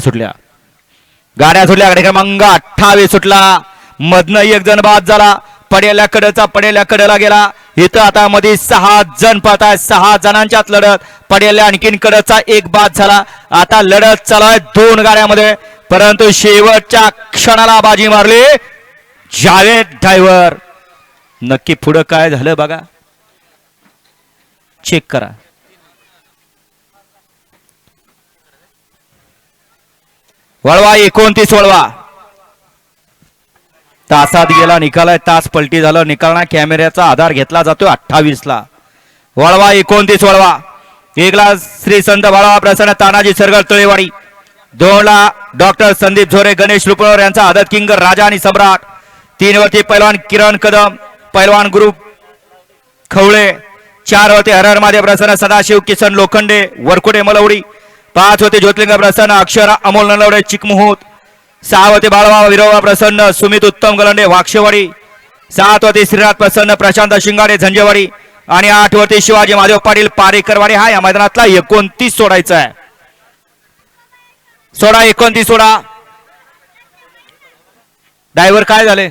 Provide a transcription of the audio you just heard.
सुटल्या. गाड्या सुटल्या गाडी क्रमांक अठ्ठावीस सुटला. मधनं एक जण बाद झाला. पडेल्या कडचा पडेल्या कडेला गेला. इथं आता मध्ये सहा जण पळत आहेत सहा जणांच्यात लढत. पडेल्या आणखीन कडचा एक बाद झाला. आता लढत चालू दोन गाड्यामध्ये. परंतु शेवटच्या क्षणाला बाजी मारली जावेद ड्रायव्हर. नक्की पुढं काय झालं बघा. चेक करा. वळवा एकोणतीस वळवा. तासात गेला निकाल आहे तास पलटी झालं. निकालना कॅमेऱ्याचा आधार घेतला जातो अठ्ठावीस ला वळवा एकोणतीस वळवा. एकला श्री संत बाळावा प्रसन्न तानाजी सरगळ तळेवाडी. दोन ला डॉक्टर संदीप झोरे गणेश रुपवर यांचा आदत किंग राजा आणि सम्राट. तीन वरती पैलवान किरण कदम पैलवान ग्रुप खवळे. चार वरती हरहर महादेव प्रसन्न सदाशिव किसन लोखंडे वरकुटे मलवडी. पाच होते ज्योतिलिंग प्रसन्न अक्षरा अमोल नलवडे चिकमुहूत सहा होते बाळवा विरोबा प्रसन्न सुमित उत्तम गलंडे वाक्षेवाडी. सात होते श्रीनाथ प्रसन्न प्रशांत शिंगाडे झंजेवाडी आणि आठ होते शिवाजी महादेव पाटील पारेकरवाडी. हा या मैदानातला एकोणतीस सोडायचा आहे. सोडा एकोणतीस सोडा. ड्रायव्हर काय झाले?